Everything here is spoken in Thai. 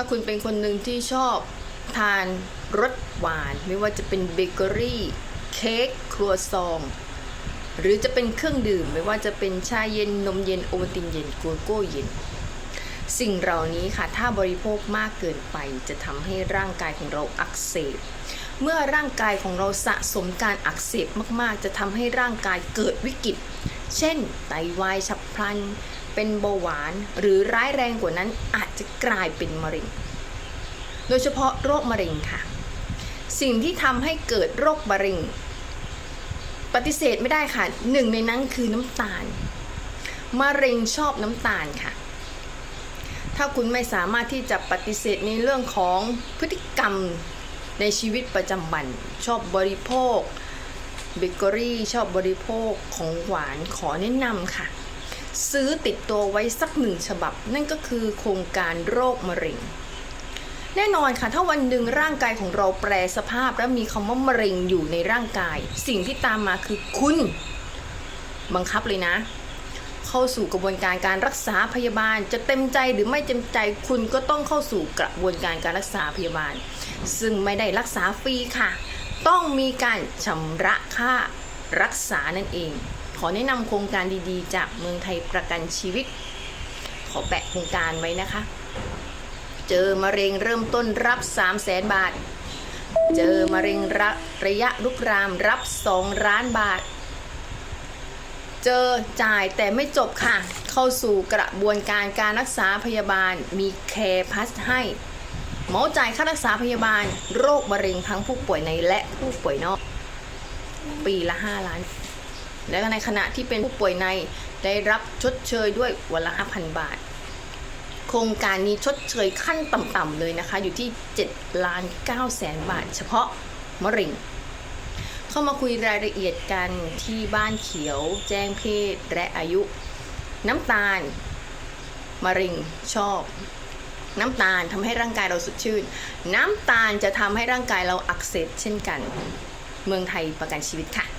ถ้าคุณเป็นคนหนึ่งที่ชอบทานรสหวาน ไม่ว่าจะเป็นเบเกอรี่เค้กครัวซอง หรือจะเป็นเครื่องดื่ม ไม่ว่าจะเป็นชาเย็นนมเย็นโอวัลตินเย็นกัวโก้เย็น สิ่งเหล่านี้ค่ะ ถ้าบริโภคมากเกินไปจะทำให้ร่างกายของเราอักเสบเมื่อร่างกายของเราสะสมการอักเสบมากๆ จะทำให้ร่างกายเกิดวิกฤต เช่น ไตวายฉับพลัน เป็นเบาหวาน หรือร้ายแรงกว่านั้นอาจจะกลายเป็นมะเร็ง โดยเฉพาะโรคมะเร็งค่ะ สิ่งที่ทำให้เกิดโรคมะเร็ง ปฏิเสธไม่ได้ค่ะหนึ่งในนั้นคือน้ำตาลมะเร็งชอบน้ำตาลค่ะ ถ้าคุณไม่สามารถที่จะปฏิเสธในเรื่องของพฤติกรรมในชีวิตประจำวัน ชอบบริโภคเบเกอรี่ชอบบริโภคของหวานขอแนะนำค่ะ ซื้อติดตัวไว้สักหนึ่งฉบับ นั่นก็คือโครงการโรคมะเร็ง แน่นอนค่ะถ้าวันหนึ่งร่างกายของเราแปรสภาพและมีคำว่ามะเร็งอยู่ในร่างกาย สิ่งที่ตามมาคือคุณ บังคับเลยนะ เข้าสู่กระบวนการการรักษาพยาบาล จะเต็มใจหรือไม่เต็มใจคุณก็ต้องเข้าสู่กระบวนการการรักษาพยาบาล ซึ่งไม่ได้รักษาฟรีค่ะ ต้องมีการชำระค่ารักษานั่นเอง ขอแนะนำโครงการดีๆ จากเมืองไทยประกันชีวิต ขอแปะโครงการไว้นะคะ เจอมะเร็งเริ่มต้นรับ3 0 0แสนบาท เจอมะเร็งระระยะลุกรามรับ 2 ล้านบาท เจอจ่ายแต่ไม่จบค่ะ เข้าสู่กระบวนการการรักษาพยาบาลมีแคร์พัสให้หมอจ่ายค่ารักษาพยาบาล โรคมะเร็งทั้งผู้ป่วยในและผู้ป่วยนอก ปีละ 5 ล้าน และในขณะที่เป็นผู้ป่วยในได้รับชดเชยด้วยวันละ5,000 บาท โครงการนี้ชดเชยขั้นต่ำๆเลยนะคะ อยู่ที่7ล้าน9แสนบาท เฉพาะมะเร็งเข้ามาคุยรายละเอียดกันที่บ้านเขียว แจ้งเพศและอายุ น้ำตาลมะเร็งชอบน้ำตาลทำให้ร่างกายเราสดชื่น น้ำตาลจะทำให้ร่างกายเราอักเสบเช่นกัน เมืองไทยประกันชีวิตค่ะ